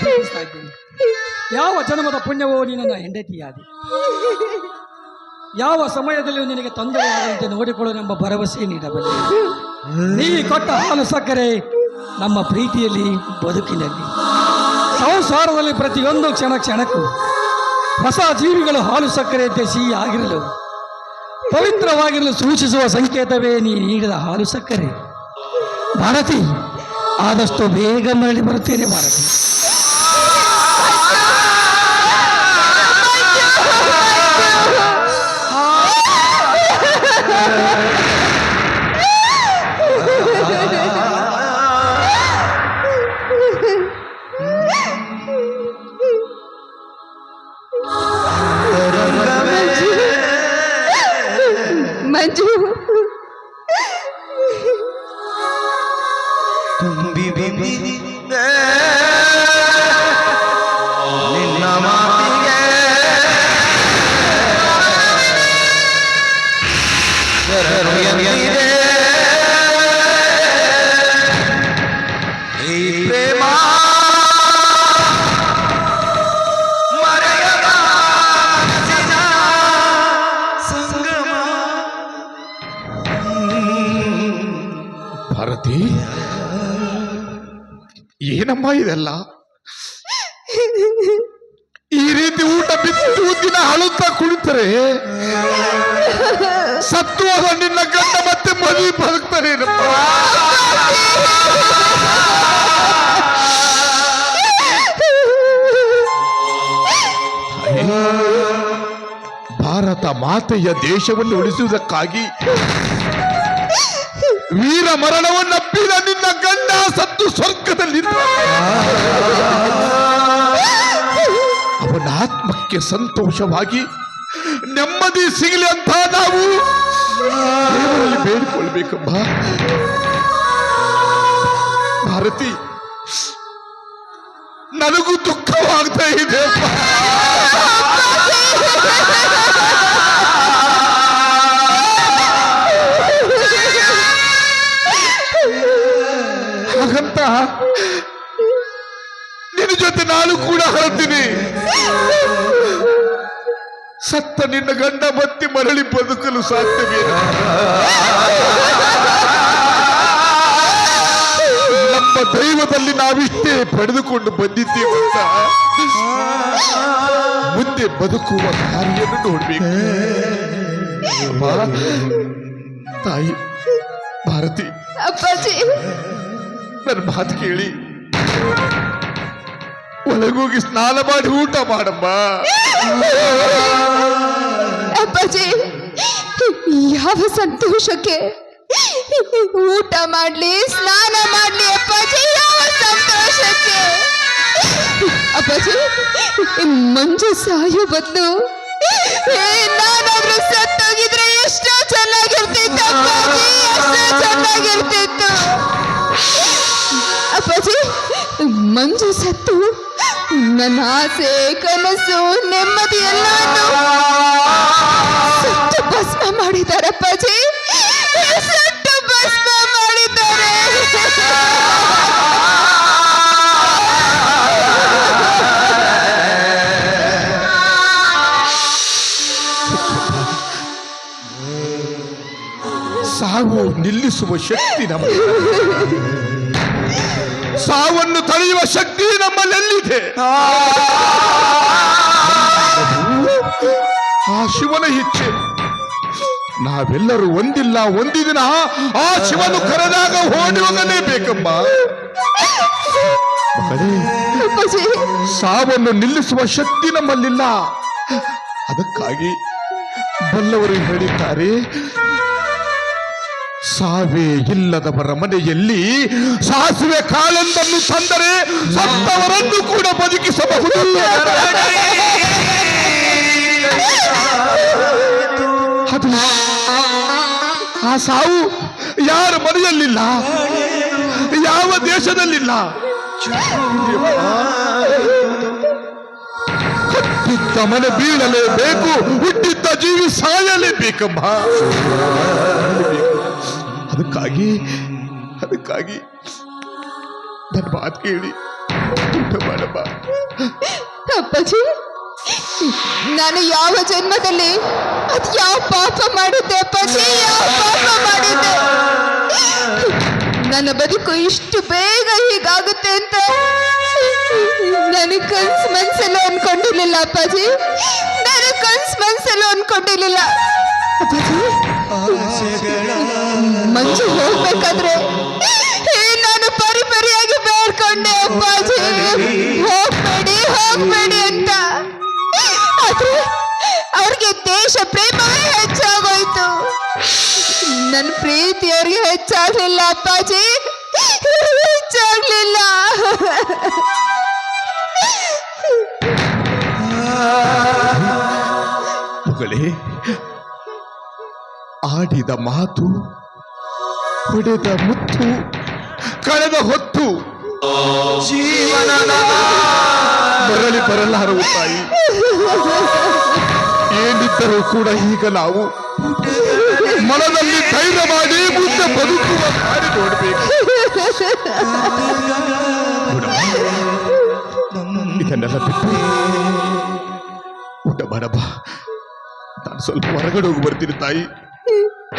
ಪ್ರೀತಿಸ್ತಾ ಇದ್ದೀನಿ. ಯಾವ ಜನ್ಮದ ಪುಣ್ಯವೋ ನಿನ್ನ ಹೆಂಡತಿಯಾದಿ ಯಾವ ಸಮಯದಲ್ಲಿ ನಿನಗೆ ತೊಂದರೆಯಾಗದಂತೆ ಎಂಬ ಭರವಸೆ ನೀಡಬಲ್ಲ. ನೀ ಕೊಟ್ಟ ಹಾಲು ಸಕ್ಕರೆ ನಮ್ಮ ಪ್ರೀತಿಯಲ್ಲಿ ಬದುಕಿನಲ್ಲಿ. ಸಂಸಾರದಲ್ಲಿ ಪ್ರತಿಯೊಂದು ಕ್ಷಣ ಕ್ಷಣಕ್ಕೂ ಹೊಸ ಜೀವಿಗಳು ಹಾಲು ಸಕ್ಕರೆಯಂತೆ ಸಿಹಿ ಆಗಿರಲು ಪವಿತ್ರವಾಗಿರಲು ಸೂಚಿಸುವ ಸಂಕೇತವೇ ನೀ ನೀಡಿದ ಹಾಲು ಸಕ್ಕರೆ. ಭಾರತಿ, ಆದಷ್ಟು ಬೇಗ ಮರಳಿ ಬರುತ್ತೇನೆ ಭಾರತಿ. ತುಂಬಿ ಇದೆಲ್ಲ? ಈ ರೀತಿ ಊಟ ಬಿತ್ತು ದಿನ ಅಳುತ್ತಾ ಕುಳಿತರೆ? ಸತ್ತು ಹೋದ ನಿನ್ನ ಗಂಡ ಮತ್ತೆ ಮದುವೆ ಬದುಕ್ತಾರೆ ಭಾರತ ಮಾತೆಯ ದೇಶವನ್ನು ಉಳಿಸುವುದಕ್ಕಾಗಿ ವೀರ ಮರಣವನ್ನಪ್ಪಿದ ನಿನ್ನ ಗಂಡ ಸತ್ತು ಸ್ವರ್ಗದಲ್ಲಿ ಅವನ ಆತ್ಮಕ್ಕೆ ಸಂತೋಷವಾಗಿ ನೆಮ್ಮದಿ ಸಿಗಲಿ ಅಂತ ನಾವು ಬೇಡಿಕೊಳ್ಬೇಕಮ್ಮ ಭಾರತಿ, ನನಗೂ ದುಃಖವಾಗ್ತಾ ಇದೆ ನಿನ್ನ ಜೊತೆ ನಾನು ಕೂಡ ಹೇಳ್ತೀನಿ ಸತ್ತ ನಿನ್ನ ಗಂಡ ಮತ್ತೆ ಮರಳಿ ಬದುಕಲು ಸಾಧ್ಯವೇ? ನಮ್ಮ ದೈವದಲ್ಲಿ ನಾವಿಷ್ಟೇ ಪಡೆದುಕೊಂಡು ಬಂದಿದ್ದೇವೆ ಅಂತ ಮುಂದೆ ಬದುಕುವ ಕಾರ್ಯವನ್ನು ನೋಡ್ಬೇಕು. ತಾಯಿ ಭಾರತಿ. ಅಪ್ಪಾಜಿ. ನನ್ನ ಮಾತು ಕೇಳಿ. ಒಳಗೋಗಿ ಸ್ನಾನ ಮಾಡಿ ಊಟ ಮಾಡಮ್ಮ. ಅಪ್ಪಾಜಿ, ಯಾವ ಸಂತೋಷಕ್ಕೆ? ಊಟ ಮಾಡ್ಲಿ, ಸ್ನಾನ ಮಾಡ್ಲಿ ಅಪ್ಪಾಜಿ, ಯಾವ ಸಂತೋಷಕ್ಕೆ? ಅಪ್ಪಾಜಿ, ಮಂಜು ಸಾಯೋ ಬದಲು ನಾನಾದ್ರೂ ಸತ್ತೋಗಿದ್ರೆ ಎಷ್ಟೋ ಚೆನ್ನಾಗಿರ್ತಿತ್ತು ಅಪ್ಪಾಜಿ, ಎಷ್ಟೋ ಚೆನ್ನಾಗಿರ್ತಿತ್ತು. ಅಪ್ಪಾಜಿ ಮಂಜು ಸತ್ತು. ನನ್ನ ಆಸೆ ಕನಸು ನೆಮ್ಮದಿ ಎಲ್ಲಾನು ಸುಟ್ಟು ಭಸ್ಮ ಮಾಡಿದ್ದಾರೆ ಅಪ್ಪಾಜಿ ಸತ್ತು ಭಸ್ಮ ಮಾಡಿದ್ದಾರೆ. ಸಾವು ನಿಲ್ಲಿಸುವ ಶಕ್ತಿ ನಮ್ಮ ಸಾವನ್ನು ತಡೆಯುವ ಶಕ್ತಿ ನಮ್ಮಲ್ಲೆಲ್ಲಿದೆ ಆ. ಶಿವನ ಇಚ್ಛೆ. ನಾವೆಲ್ಲರೂ ಒಂದಿಲ್ಲ ಒಂದಿದಿನ ಆ ಶಿವನು ಕರೆದಾಗ ಓಡಿ ಹೋಗಲೇಬೇಕಮ್ಮ. ಸಾವನ್ನು ನಿಲ್ಲಿಸುವ ಶಕ್ತಿ ನಮ್ಮಲ್ಲಿಲ್ಲ. ಅದಕ್ಕಾಗಿ ಬಲ್ಲವರು ಹೇಳಿದ್ದಾರೆ ಸಾವೇ ಇಲ್ಲದವರ ಮನೆಯಲ್ಲಿ ಸಾಸಿವೆ ಕಾಳೆಂದನ್ನು ತಂದರೆ ಸತ್ತವರನ್ನು ಕೂಡ ಬದುಕಿಸಬಹುದು ಆ ಸಾವು ಯಾರ ಮನೆಯಲ್ಲಿಲ್ಲ? ಯಾವ ದೇಶದಲ್ಲಿಲ್ಲ? ಹುಟ್ಟಿದ್ದ ಮನೆ ಬೀಳಲೇಬೇಕು, ಹುಟ್ಟಿದ್ದ ಜೀವಿ ಸಾಯಲೇಬೇಕಮ್ಮ ಅದಕ್ಕಾಗಿ ಅದಕ್ಕಾಗಿ ನನ್ನ ಮಾತು ಕೇಳಿ. ಊಟ ಮಾಡಮ್ಮ ಅಪ್ಪಾಜಿ, ನಾನು ಯಾವ ಜನ್ಮದಲ್ಲಿ ಅದು ಯಾವ ಪಾಪ ಮಾಡಿದ್ದೆ ಅಪ್ಪಾಜಿ? ಯಾವ ಪಾಪ ಮಾಡಿದ್ದೆ? ನನ್ನ ಬದುಕು ಇಷ್ಟು ಬೇಗ ಹೀಗಾಗುತ್ತೆ ಅಂತ ನನಗೆ ಕನ್ಸ್ ಮನ್ಸಲ್ಲೂ ಅನ್ಕೊಂಡಿರ್ಲಿಲ್ಲ ಅಪ್ಪಾಜಿ. ನಾನು ಕನ್ಸ್ ಮನ್ಸಲ್ಲೂ ಅನ್ಕೊಂಡಿರ್ಲಿಲ್ಲ. ಅಪ್ಪಾಜಿ ಮಂಜು ಹೋಗ್ಬೇಕಾದ್ರೆ ನಾನು ಪರಿಪರಿಯಾಗಿ ಬೇಡ್ಕೊಂಡೆ ಅಪ್ಪಾಜಿ. ಹೋಗ್ಬೇಡಿ ಹೋಗ್ಬೇಡಿ ಅಂತ. ಆದ್ರೆ ಅವ್ರಿಗೆ ದೇಶ ಪ್ರೇಮವೇ ಹೆಚ್ಚಾಗೋಯ್ತು. ನನ್ನ ಪ್ರೀತಿ ಅವ್ರಿಗೆ ಹೆಚ್ಚಾಗ್ಲಿಲ್ಲ ಅಪ್ಪಾಜಿ. ಹೆಚ್ಚಾಗ್ಲಿಲ್ಲ. ಮಗಳೇ ಆಡಿದ ಮಾತು, ಹೊಡೆದ ಮುತ್ತು, ಕಳೆದ ಹೊತ್ತು, ಜೀವನದ ಬರಲ್ಲ ಬರಲಾರವು ತಾಯಿ. ಏನಿದ್ದರೂ ಕೂಡ ಈಗ ನಾವು ಮನದಲ್ಲಿ ಧೈರ್ಯ ಮಾಡಿ ಮುಂದೆ ಬದುಕುವ ದಾರಿ ನೋಡಬೇಕು. ಇದನ್ನೆಲ್ಲ ಬಿಟ್ಟು ಊಟ ಮಾಡಬ ನಾನು ಸ್ವಲ್ಪ ಹೊರಗಡೆ ಹೋಗಿ ಬರ್ತೀನಿ ತಾಯಿ. ಆ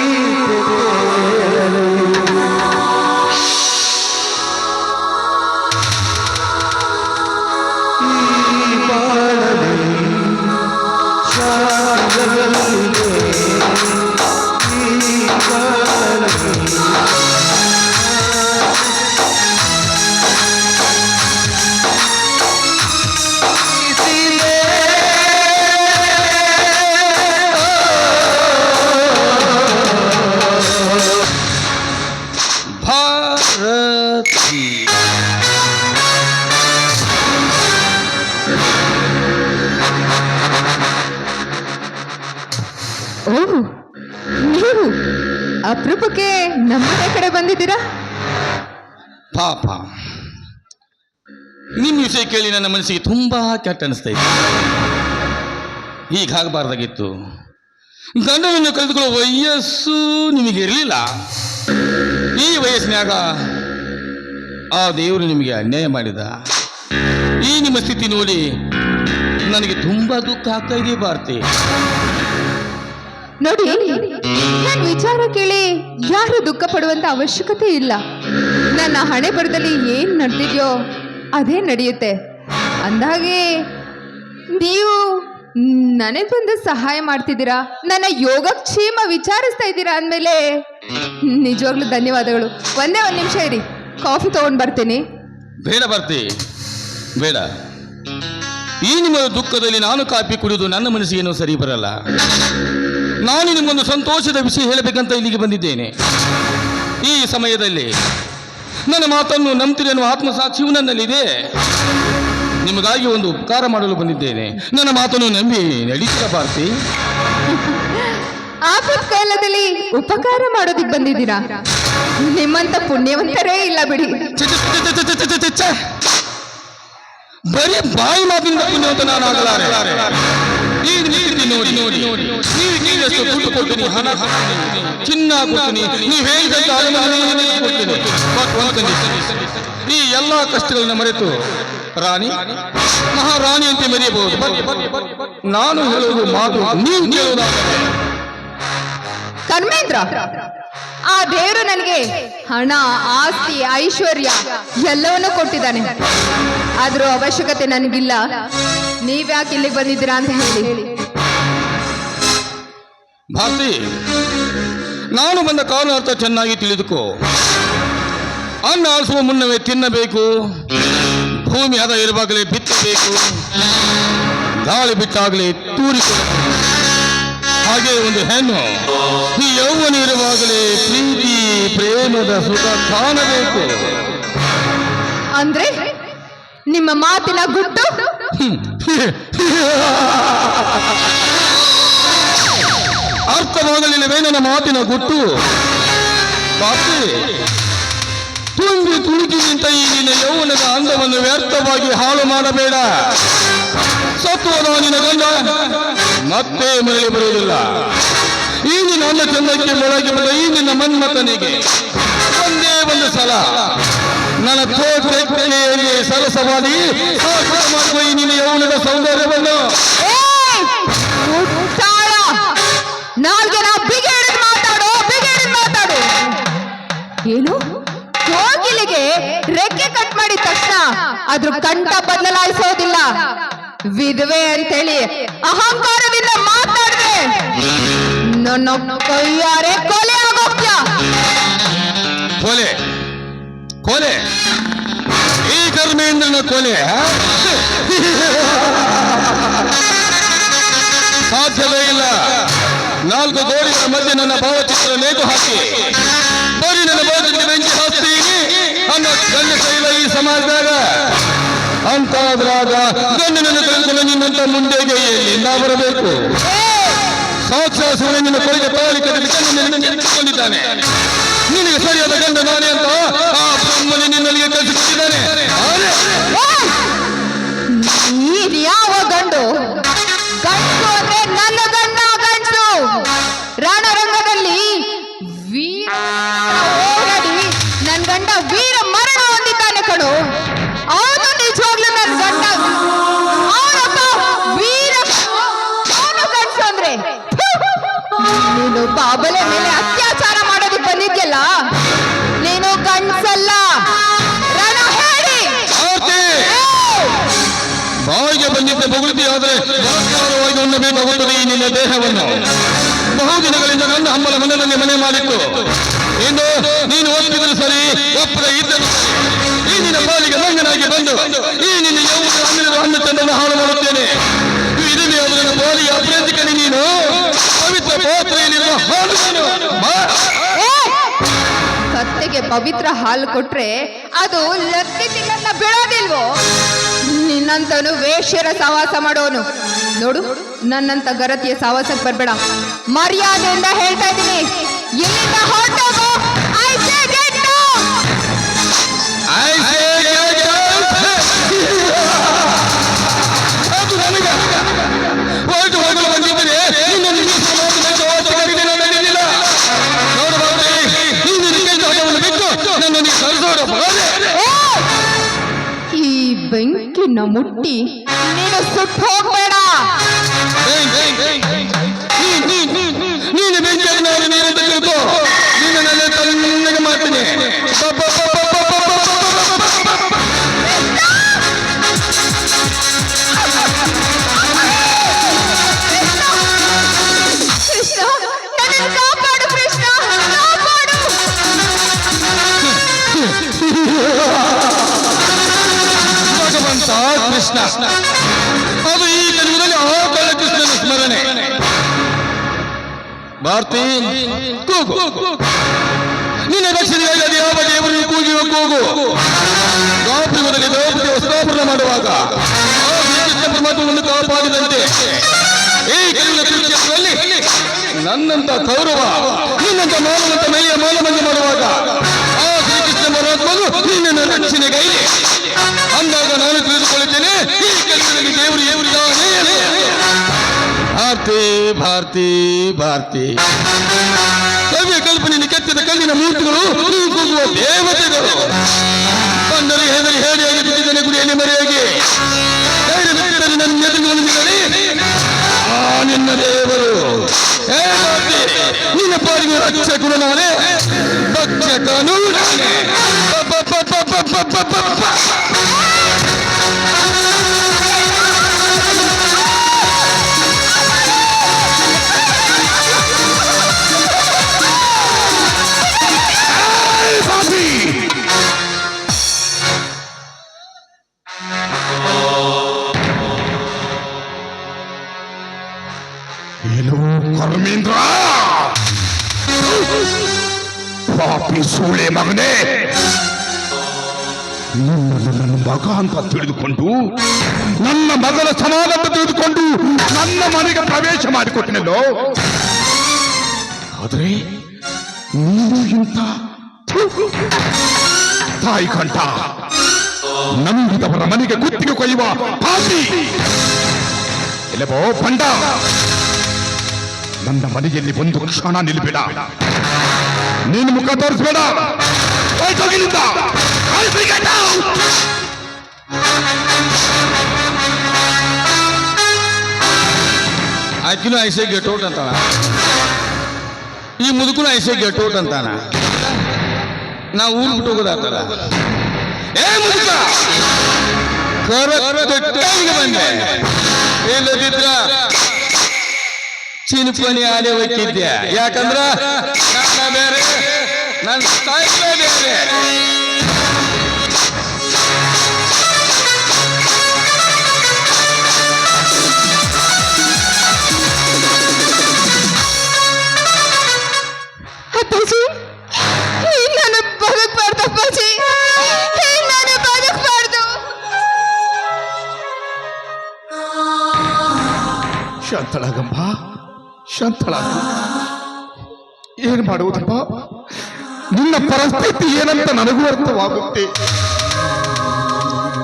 ಬಂದಿದ್ದೀರಾ ಪಾಪ. ನಿಮ್ಮ ವಿಷಯ ಕೇಳಿ ನನ್ನ ಮನಸ್ಸಿಗೆ ತುಂಬಾ ಕೆಟ್ಟ ಅನಿಸ್ತಾ ಇತ್ತು ಹೀಗಾಗಬಾರ್ದಾಗಿತ್ತು. ಗಂಡನನ್ನು ಕಳೆದುಕೊಳ್ಳುವ ವಯಸ್ಸು ನಿಮಗೆ ಇರಲಿಲ್ಲ. ಈ ವಯಸ್ಸಿನಾಗ ಆ ದೇವರು ನಿಮಗೆ ಅನ್ಯಾಯ ಮಾಡಿದ. ಈ ನಿಮ್ಮ ಸ್ಥಿತಿ ನೋಡಿ ನನಗೆ ತುಂಬಾ ದುಃಖ ಆಗ್ತಾ ಇದೆ ಭಾರತಿ. ನೋಡಿ ನನ್ನ ವಿಚಾರ ಕೇಳಿ ಯಾರು ದುಃಖ ಪಡುವಂತ ಅವಶ್ಯಕತೆ ಇಲ್ಲ. ನನ್ನ ಹಣೆ ಬರದಲ್ಲಿ ಏನ್ ನಡೆದಿದೆಯೋ ಅದೇ ನಡೆಯುತ್ತೆ. ಅಂದಾಗೆ ನೀವು ನನಗೆ ಬಂದು ಸಹಾಯ ಮಾಡ್ತಿದ್ದೀರಾ? ನನ್ನ ಯೋಗಕ್ಷೇಮ ವಿಚಾರಿಸ್ತಾ ಇದ್ದೀರಾ ಅಂದಮೇಲೆ? ನಿಜವಾಗ್ಲೂ ಧನ್ಯವಾದಗಳು. ಒಂದೇ ಒಂದು ನಿಮಿಷ ಇರಿ. ಕಾಫಿ ತಗೊಂಡು ಬರ್ತೀನಿ. ಬೇಡ ಬರ್ತಿ. ಬೇಡ. ಈ ನಿಮ್ಮ ದುಃಖದಲ್ಲಿ ನಾನು ಕಾಫಿ ಕುಡಿದು ನನ್ನ ಮನಸ್ಸಿಗೇನು ಸರಿ ಬರಲ್ಲ. ನಾನು ನಿಮಗೊಂದು ಸಂತೋಷದ ವಿಷಯ ಹೇಳಬೇಕಂತ ಇಲ್ಲಿಗೆ ಬಂದಿದ್ದೇನೆ. ಈ ಸಮಯದಲ್ಲಿ ನನ್ನ ಮಾತನ್ನು ನಂಬ್ತೀರಿ ಎನ್ನುವ ಆತ್ಮಸಾಕ್ಷಿಯು ನನ್ನಲ್ಲಿದೆ. ನಿಮಗಾಗಿ ಒಂದು ಉಪಕಾರ ಮಾಡಲು ಬಂದಿದ್ದೇನೆ. ನನ್ನ ಮಾತನ್ನು ನಂಬಿ ನಡೀತೀರ ಭಾರತಿ ಆಪತ್ ಕಾಲದಲ್ಲಿ ಉಪಕಾರ ಮಾಡೋದಕ್ಕೆ ಬಂದಿದ್ದೀರಾ? ನಿಮ್ಮಂತ ಪುಣ್ಯವಂತರೇ ಇಲ್ಲ ಬಿಡಿ. ಬರೀ ಬಾಯಿ ಮಾತಿನಿಂದ ಪುಣ್ಯವಂತ ನಾನು ಆಗಲಾರೆ ನೋಡಿ ನೀವು ನೀವೆಷ್ಟು ದುಡ್ಡು ಕೊಡ್ತೀನಿ ಹಣ ಚಿನ್ನ ಕೊಡ್ತೀನಿ ನೀವು ಹೇಳಿದಂತ ಅರಮನೆ ಕೊಡ್ತೀನಿ ಈ ಎಲ್ಲಾ ಕಷ್ಟಗಳನ್ನ ಮರೆತು ರಾಣಿ, ಮಹಾರಾಣಿ ಅಂತ ಮೆರೆಯಬಹುದು. ನಾನು ಹೇಳುವುದು ಮಾತು ನೀವು ಕೇಳುವುದಾದರೆ. ಕರ್ಮೇಂದ್ರ ಆ ದೇವರು ನನಗೆ ಹಣ, ಆಸ್ತಿ, ಐಶ್ವರ್ಯ ಎಲ್ಲವನ್ನೂ ಕೊಟ್ಟಿದ್ದಾನೆ. ಆದ್ರೂ ಅವಶ್ಯಕತೆ ನನಗಿಲ್ಲ. ನೀವ್ಯಾಕೆ ಇಲ್ಲಿಗೆ ಬಂದಿದ್ದೀರಾ ಅಂತ ಹೇಳಿ. ಭಾರತಿ ನಾನು ಬಂದ ಕಾರಣ ಅರ್ಥ ಚೆನ್ನಾಗಿ ತಿಳಿದುಕೋ. ಅನ್ನ ಆಳಿಸುವ ಮುನ್ನವೇ ತಿನ್ನಬೇಕು. ಭೂಮಿ ಹದ ಇರುವಾಗಲೇ ಬಿತ್ತಬೇಕು. ಗಾಳಿ ಬಿಟ್ಟಾಗಲೇ ತೂರಿಸಬೇಕು ಹಾಗೆ ಒಂದು ಹೆಣ್ಣು ಈ ಯೌವನ ಇರುವಾಗಲೇ ಪ್ರೀತಿ ಪ್ರೇಮದ ಸುಖ ಕಾಣಬೇಕು. ಅಂದ್ರೆ ನಿಮ್ಮ ಮಾತಿನ ಗುಟ್ಟು? ಅರ್ಥವಾಗಲಿಲ್ಲವೇ ನನ್ನ ಮಾತಿನ ಪಾಪಿ ತುಂಬಿ ತುಳುಕಿ ನಿಂತ ಈ ನಿನ್ನ ಯೌವನದ ಅಂದವನ್ನು ವ್ಯರ್ಥವಾಗಿ ಹಾಳು ಮಾಡಬೇಡ. ಸತ್ವದ ನಿನ್ನ ಗಂಡ ಮತ್ತೆ ಮರಳಿ ಬರುವುದಿಲ್ಲ. ಈ ನಿನ್ನ ಅಂದ ಚಂದಕ್ಕೆ ಮೊಳಗೆ ಬಂದ ಈ ನಿನ್ನ ಮನ್ಮತನಿಗೆ ಒಂದೇ ಒಂದು ಸಲ ನನ್ನ ತೋಟೆಯಲ್ಲಿ ಸರಸವಾಗಿ ಮಾಡುವ ಈ ನಿನ್ನ ಯೌವನದ ಸೌಂದರ್ಯವನ್ನು. ಏಯ್! ಜನ ಬಿಗಿ ಹಿಡಿದು ಮಾತಾಡು, ಬಿಗಿ ಹಿಡಿದು ಮಾತಾಡು. ಏನು? ಕೋಗಿಲಿಗೆ ರೆಕ್ಕೆ ಕಟ್ ಮಾಡಿದ ತಕ್ಷಣ ಅದ್ರ ಕಂಠ ಬದಲಾಯಿಸೋದಿಲ್ಲ. ವಿಧವೆ ಅಂತೇಳಿ ಅಹಂಕಾರದಿಂದ ಮಾತಾಡಿದೆ. ನನ್ನ ಕೈಯಾರೆ ಕೊಲೆ ಆಗೋಗ್ತ್ಯಾ ಕೊಲೆ. ಕೊಲೆ. ಈ ಧರ್ಮೇಂದ್ರನ ಕೊಲೆ? ಸಾಧ್ಯವೇ ಇಲ್ಲ. ನಾಲ್ಕು ಗೋಡೆಗಳ ಮಧ್ಯೆ ನನ್ನ ಭಾವಚಿತ್ರ ನೇತು ಹಾಕಿ. ಬರೀ ನನ್ನ ಭಾವಚಿತ್ರ ಬೆಂಕಿ ಹಾಕ್ತೀನಿ. ಅನ್ನೋ ಗಂಡಸ ಇಲ್ಲ ಈ ಸಮಾಜದಾಗ. ಅಂತಾದ್ರಾಗ ಗಂಡನನ್ನು ತೆಗೆದುಕೊಂಡು ನಿನ್ನಂತ ಮುಂದೆಗೆ ಎಲ್ಲಿಂದ ಬರಬೇಕು? ಸಾಕ್ಷಾತ್ ನಿನ್ನ ಕೊಲೆಗೆ ತಾಳಿ ನಿಂತುಕೊಂಡಿದ್ದಾನೆ ನಿನಗೆ ಸರಿಯಾದ ಗಂಡ ನಾನೇ ಅಂತ ಆ ಬ್ರಹ್ಮನಿ ನಿನ್ನಲ್ಲಿಗೆ ಕಳಿಸಿಕೊಟ್ಟಿದ್ದಾನೆ ಬಲಾತ್ಕಾರವಾಗಿ ಉಣ್ಣಬೇಕಾಗುತ್ತದೆ ಈ ನಿನ್ನ ದೇಹವನ್ನು. ಬಹುದಿನಗಳಿಂದ ನನ್ನ ಹಂಬಲ ಮನೆಯಲ್ಲಿ ಮನೆ ಮಾಡಿತ್ತು. ಇಂದು ನೀನು ಒಪ್ಪಿದ್ರು ಸರಿ, ಒಪ್ಪದ ಇದ್ದರು. ಈ ನಿನ್ನ ಪಾಲಿಗೆ ಲಂಘನಾಗಿ ಬಂದು, ಈ ನಿನ್ನ ಯೌವನ ಹಣ್ಣು ತಂದನ್ನು ಹಾಳು ಮಾಡುತ್ತೇನೆ. ಇದನ್ನೇ ಅವರ ಬಾಲಿಯ ಅಪರಾಧಿಕನೇ ನೀನು. ಪವಿತ್ರ. ಕತ್ತೆಗೆ ಪವಿತ್ರ ಹಾಲು ಕೊಟ್ರೆ ಅದು ಲತ್ತಿ ಬಿಡೋದಿಲ್ವೋ ನಿನ್ನಂತನು ವೇಶ್ಯರ ಸವಾಸ ಮಾಡೋನು. ನೋಡು. ನನ್ನಂತ ಗರತಿಯ ಸಾವಾಸಕ್ಕೆ ಬರಬೇಡ ಮರ್ಯಾದೆಯಿಂದ ಹೇಳ್ತಾ ಇದ್ದೀನಿ ಇಲ್ಲಿಂದ ಹೊರಟೋಗು I say get I say get ಈ ಬೆಂಕಿನ ಮುಟ್ಟಿ ನೀನು ಸುಟ್ಟು ಭಗವಂತ ಕೃಷ್ಣ ಅದು ಈ ಕಲಿಯುಗದಲ್ಲಿ ಆ ಕಳ್ಳ ಕೃಷ್ಣನ ಸ್ಮರಣೆ ಭಾರತಿ ಕೂಗು ನಿನ್ನ ರಕ್ಷಣೆಗಾಗಿ ಅದು ಯಾವ ದೇವರನ್ನು ಕೂಗಿವ ಕೂಗು. ಗಾಪುರದಲ್ಲಿ ದ್ರೌಪದಿ ಸ್ಥಾಪನೆ ಮಾಡುವಾಗ ಪರಮಾತ್ಮವನ್ನು ಕಾಪಾಡಿದಂತೆ ಈ ಕಲಿಯುಗ ತ್ರಿಕ್ಷೇತ್ರದಲ್ಲಿ ನನ್ನಂತ ಕೌರವ, ನಿನ್ನಂತ ಮಾನವಂತ ಮೈಯ ಮಾನವನ್ನು ಮಾಡುವಾಗ ಆ ಶ್ರೀಕೃಷ್ಣ ಪರಮಾತ್ಮನು ನಿನ್ನ ರಕ್ಷಣೆಗೈಲಿ ಅಂದಾಗ ನಾನು ತಿಳಿದುಕೊಳ್ಳುತ್ತೇನೆ. ಭಾರತಿ ಭಾರತಿ ಭಾರತಿ. ಕವಿಯ ಕಲ್ಪನೆ ಕೆತ್ತಿದ ಕಲ್ಲಿನ ಮೂರ್ತಿಗಳು ಕೂಗುವ ದೇವತೆಗಳು. ಬಂದರೆ ಹೆದರಿ ಹೇಳಿ ಬಿಟ್ಟಿದ್ದೇನೆ ಗುಡಿಯಲ್ಲಿ ಮರೆಯಾಗಿ. ನನ್ನ ಎದುರುಗಳಿದ್ದಾರೆ ನಿನ್ನ ದೇವರು. ನಿನ್ನ ಪಾಲಿಗೆ ರಕ್ಷ ಗುಣ ನಾನೇ. ಭಕ್ಷ ಕಾನೂನು. ಕರ್ಮೇಂದ್ರ ಪಾಪಿ ಸೂಳೆ ಮಗನೇ! ನನ್ನ ಮಗ ಅಂತ ತಿಳಿದುಕೊಂಡು, ನನ್ನ ಮಗನ ಅಂತ ತಿಳಿದುಕೊಂಡು ನನ್ನ ಮನೆಗೆ ಪ್ರವೇಶ ಮಾಡಿಕೊಟ್ಟಿನಲ್ಲೋ? ಆದ್ರೆ ನೀನು ಇಂಥ ತಾಯಿ ಕಂಠ, ನಂಬಿದವರ ಮನೆಗೆ ಗುತ್ತಿಗೆ ಕೊಯ್ಯುವ ಪಾಪಿ ಎಲ್ಲವೋ ಪಂಡ ನನ್ನ ಮನೆಯಲ್ಲಿ ಒಂದು ಕ್ಷಣ ನಿಲ್ಬೇಡ ನೀನು ಮುಖ ತೋರಿಸ್ಬೇಡ. ಆಕಿನೂ ಐಸೆ ಗೆಟ್ ಔಟ್ ಅಂತಾನ? ಈ ಮುದುಕನು ಐಸೆ ಗೆಟ್ ಔಟ್ ಅಂತಾನ? ನಾ ಊರು ಬಿಟ್ಟು ಹೋಗೋದಾತಾರ ಏ ಮುದುಕ! ಟೈಮ್ಗೆ ಬಂದೆ. ಇಲ್ಲದಿದ್ರ ಚಿನ್ಪನಿ ಆಲೆ ಹೋಗಿದ್ದೆ ಯಾಕಂದ್ರ ನನ್ನ ಬೇರೆ ನನ್ನ ತಾಯಿನೇ ಬೇರೆ. ಅಪ್ಪಾಜಿ ಶಾಂತಳಾಗ ಏನ್ ಮಾಡುವುದಪ್ಪ? ನಿನ್ನ ಪರಿಸ್ಥಿತಿ ಏನಂತ ನನಗೂ ಅರ್ಥವಾಗುತ್ತೆ.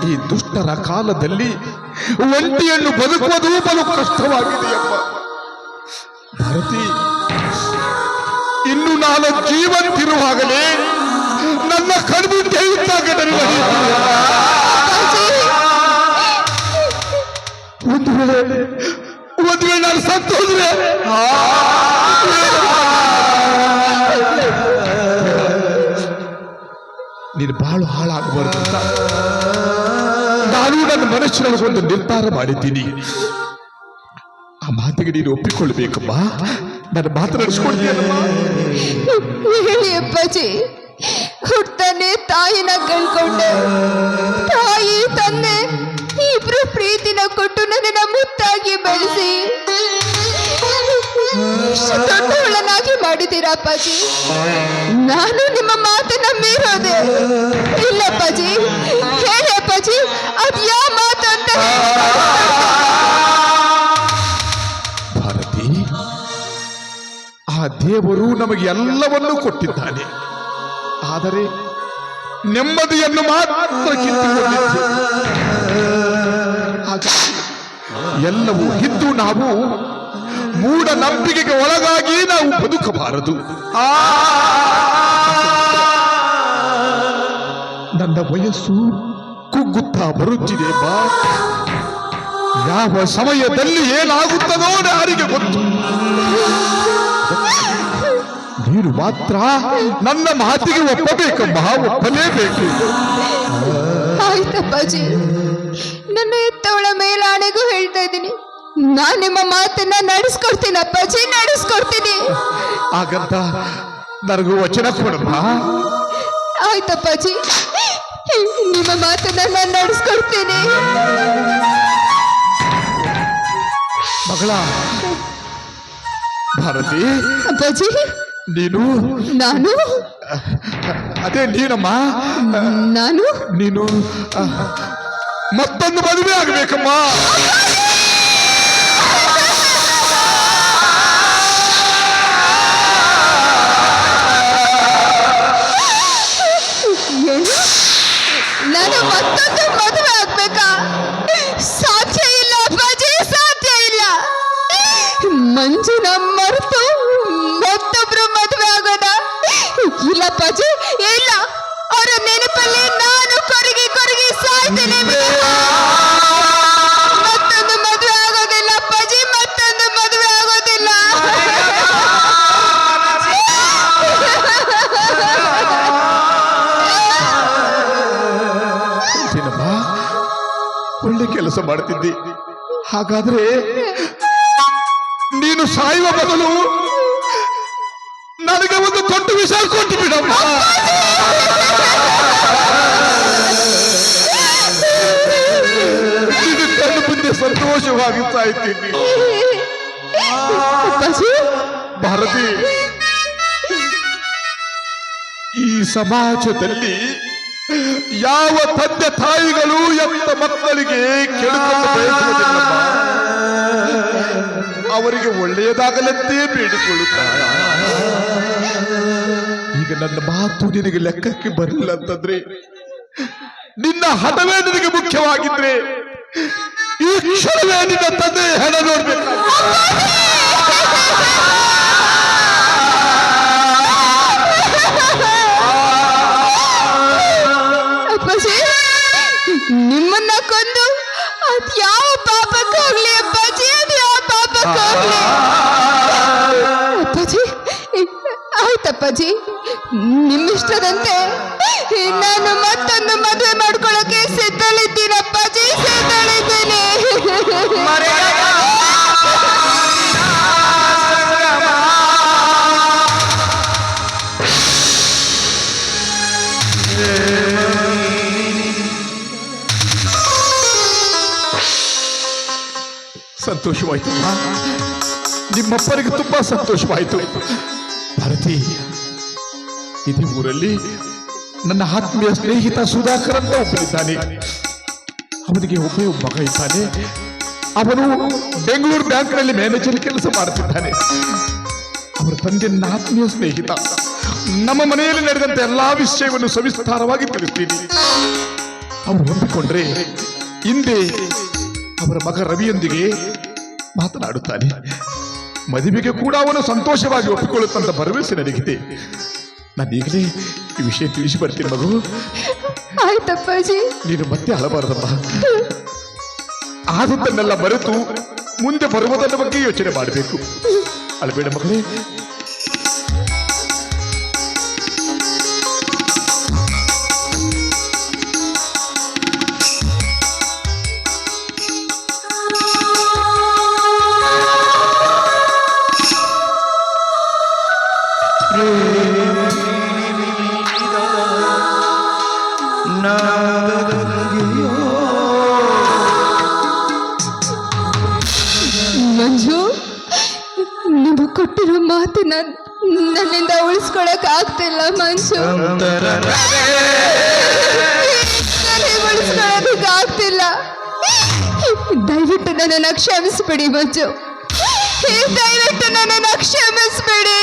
ಈ ದುಷ್ಟರ ಕಾಲದಲ್ಲಿ ಒಂಟಿಯನ್ನು ಬದುಕುವುದು ಬಲು ಕಷ್ಟವಾಗಿದೆಯಪ್ಪ. ಭಾರತಿ, ಇನ್ನು ನಾನು ಜೀವಂತಿರುವಾಗಲೇ ನನ್ನ ಕಣ್ಣು ಇದ್ದಾಗ ನನಗೆ ಒಂದು ವೇಳೆ ವೇಳೆ ನಾನು ಬಾಳು ಹಾಳಾಗಬಾರ್ದು ನಾನು ನನ್ನ ಮನಸ್ಸಿನಲ್ಲಿ ಒಂದು ನಿರ್ಧಾರ ಮಾಡಿದ್ದೀನಿ. ಆ ಮಾತಿಗೆ ನೀನು ಒಪ್ಪಿಕೊಳ್ಬೇಕಮ್ಮ. ನನ್ನ ಮಾತು ಅಪ್ಪಾಜಿ ಹುಟ್ತಾನೆ ತಾಯಿನ ಕಳ್ಕೊಂಡೆ ತಾಯಿ, ತಂದೆ, ಇಬ್ರು ಪ್ರೀತಿನ ಕೊಟ್ಟು ನನ್ನ ಮುತ್ತಾಗಿ ಬೆಳೆಸಿ. ದೊಡ್ಡವಳನ್ನಾಗಿ ಮಾಡಿದ್ದೀರಾ ಅಪ್ಪಾಜಿ? ನಾನು ನಿಮ್ಮ ಮಾತನ್ನ ಮೀರೋದೆ. ಇಲ್ಲ ಅಪ್ಪಾಜಿ. ಹೇಳಿ ಅಪ್ಪಾಜಿ, ಅದು ಯಾವ ಮಾತು ಅಂತ ಭಾರತಿ, ಆ ದೇವರು ನಮಗೆ ಎಲ್ಲವನ್ನೂ ಕೊಟ್ಟಿದ್ದಾನೆ. ಆದರೆ ನೆಮ್ಮದಿಯನ್ನು ಮಾತ್ರ ಕಿತ್ತುಕೊಂಡಿದ್ದೆ ಹಾಗಾಗಿ ಎಲ್ಲವೂ ಇದ್ದು ನಾವು ಮೂಢ ನಂಬಿಕೆಗೆ ಒಳಗಾಗಿ ನಾವು ಬದುಕಬಾರದು. ನನ್ನ ವಯಸ್ಸು ಕುಗ್ಗುತ್ತಾ ಬರುತ್ತಿದೆ ಬಾ. ಯಾವ ಸಮಯದಲ್ಲಿ ಏನಾಗುತ್ತದೋ ಯಾರಿಗೆ ಗೊತ್ತು. ನೀನು ಮಾತ್ರ ನನ್ನ ಮಾತಿಗೆ ಒಪ್ಪಬೇಕಮ್ಮ ಒಪ್ಪಲೇಬೇಕು. ಆಯ್ತಪ್ಪಾಜಿ. ನನ್ನ ಎತ್ತವಳ ಮೇಲಾಣೆಗೂ ಹೇಳ್ತಾ ಇದ್ದೀನಿ. ನಾನ್ ನಿಮ್ಮ ಮಾತನ್ನ ನಡೆಸ್ಕೊಡ್ತೀನಿ ಅಪ್ಪಾಜಿ ನಡೆಸ್ಕೊಡ್ತೀನಿ. ಹಾಗಂತ ನನಗೂ ವಚನ ಕೊಡಮ್ಮ. ಆಯ್ತಪ್ಪಾಜಿ ನಿಮ್ಮ ಮಾತನ್ನ ನಾನು ನಡೆಸ್ಕೊಡ್ತೀನಿ. ಮಗಳ ಭಾರತಿ ಅಪ್ಪಾಜಿ. ನೀನು? ನಾನು? ಅದೇ ನೀನಮ್ಮ. ನಾನು? ನೀನು ಮತ್ತೊಂದು ಮದುವೆ ಆಗ್ಬೇಕಮ್ಮ. ಮಾಡ್ತಿದ್ದಿ. ಹಾಗಾದ್ರೆ ನೀನು ಸಾಯುವ ಬದಲು ನನಗೆ ಒಂದು ದೊಡ್ಡ ವಿಷಯ ಕೊಟ್ಟು ಬಿಡಮ್ಮ. ಕಣ್ಣು ಮುಂದೆ ಸಂತೋಷವಾಗಿ ಸಾಯ್ತೀನಿ ಭಾರತಿ ಈ ಸಮಾಜದಲ್ಲಿ ಯಾವ ತಂದೆ ತಾಯಿಗಳು ಎಂತ ಮಕ್ಕಳಿಗೆ ಬಯಸುವುದಿಲ್ಲಮ್ಮ ಅವರಿಗೆ ಒಳ್ಳೆಯದಾಗಲತ್ತೇ ಬೇಡಿಕೊಳ್ಳುತ್ತಾರೆ. ಈಗ ನನ್ನ ಮಾತು ನಿನಗೆ ಲೆಕ್ಕಕ್ಕೆ ಬರಲಿಲ್ಲ ಅಂತಂದ್ರೆ, ನಿನ್ನ ಹಠವೇ ನಿನಗೆ ಮುಖ್ಯವಾಗಿದ್ರೆ, ಈ ಕ್ಷಣವೇ ನಿನ್ನ ತಂದೆ ಹೆಣ ನೋಡ್ಬೇಕು ನಿಮ್ಮನ್ನ ಕೊಂದು ಅದ್ ಯಾವ ಪಾಪಕ್ಕಾಗ್ಲಿ ಅಪ್ಪಾಜಿ, ಅದ್ ಯಾವ ಪಾಪಕ್ಕಾಗ್ಲಿ ಅಪ್ಪಾಜಿ, ಆಯ್ತಪ್ಪಾಜಿ, ನಿಮ್ಮಿಷ್ಟದಂತೆ ನಾನು ಮತ್ತೊಂದು ಮದುವೆ ಮಾಡ್ಕೊಳ್ಳೋಕೆ ಸಿದ್ಧಳಿದ್ದೀನಿ. ಅಪ್ಪಾಜಿ ಸಂತೋಷವಾಯ್ತು. ನಿಮ್ಮಪ್ಪನಿಗೆ ತುಂಬಾ ಸಂತೋಷವಾಯಿತು. ಭಾರತಿ, ಇದೇ ಊರಲ್ಲಿ ನನ್ನ ಆತ್ಮೀಯ ಸ್ನೇಹಿತ ಸುಧಾಕರ್ ಅಂತ ಒಬ್ಬನಿದ್ದಾನೆ. ಅವನಿಗೆ ಒಬ್ಬೇ ಒಬ್ಬ ಮಗ ಇದ್ದಾನೆ. ಅವನು ಬೆಂಗಳೂರು ಬ್ಯಾಂಕ್ನಲ್ಲಿ ಮ್ಯಾನೇಜರ್ ಕೆಲಸ ಮಾಡುತ್ತಿದ್ದಾನೆ ಅವರ ತಂದೆ ನನ್ನ ಆತ್ಮೀಯ ಸ್ನೇಹಿತ. ನಮ್ಮ ಮನೆಯಲ್ಲಿ ನಡೆದಂತ ಎಲ್ಲಾ ವಿಷಯವನ್ನು ಸವಿಸ್ತಾರವಾಗಿ ತಿಳಿಸ್ತೀನಿ. ಅವರು ಹೊಂದಿಕೊಂಡ್ರೆ ಹಿಂದೆ ಅವರ ಮಗ ರವಿಯೊಂದಿಗೆ ಮಾತನಾಡುತ್ತಾನೆ. ಮದುವೆಗೆ ಕೂಡ ಅವನು ಸಂತೋಷವಾಗಿ ಒಪ್ಪಿಕೊಳ್ಳುತ್ತಂತ ಭರವಸೆ ನನಗಿದೆ. ನಾನು ಈಗಲೇ ಈ ವಿಷಯ ತಿಳಿಸಿ ಬರ್ತೀನಿ ಮಗು. ಆಯ್ತಪ್ಪಾಜಿ. ನೀನು ಮತ್ತೆ ಅಳಬಾರದಮ್ಮ. ಆದದ್ದನ್ನೆಲ್ಲ ಮರೆತು ಮುಂದೆ ಬರುವುದನ್ನ ಬಗ್ಗೆ ಯೋಚನೆ ಮಾಡಬೇಕು. ಅಳಬೇಡ ಮಗಳೇ. ಮಂಜು ನೀವು ಕೊಟ್ಟಿರೋ ಮಾತಿನ ನನ್ನಿಂದ ಉಳಿಸ್ಕೊಳಕ್ ಆಗ್ತಿಲ್ಲ ಮಂಜು. ಉಳಿಸ್ಕೊಳಕ್ ಆಗ್ತಿಲ್ಲ. ದಯವಿಟ್ಟು ನನ್ನನ್ನು ಕ್ಷಮಿಸ್ಬಿಡಿ ಮಂಜು. ದಯವಿಟ್ಟು ನನ್ನ ಕ್ಷಮಿಸ್ಬಿಡಿ.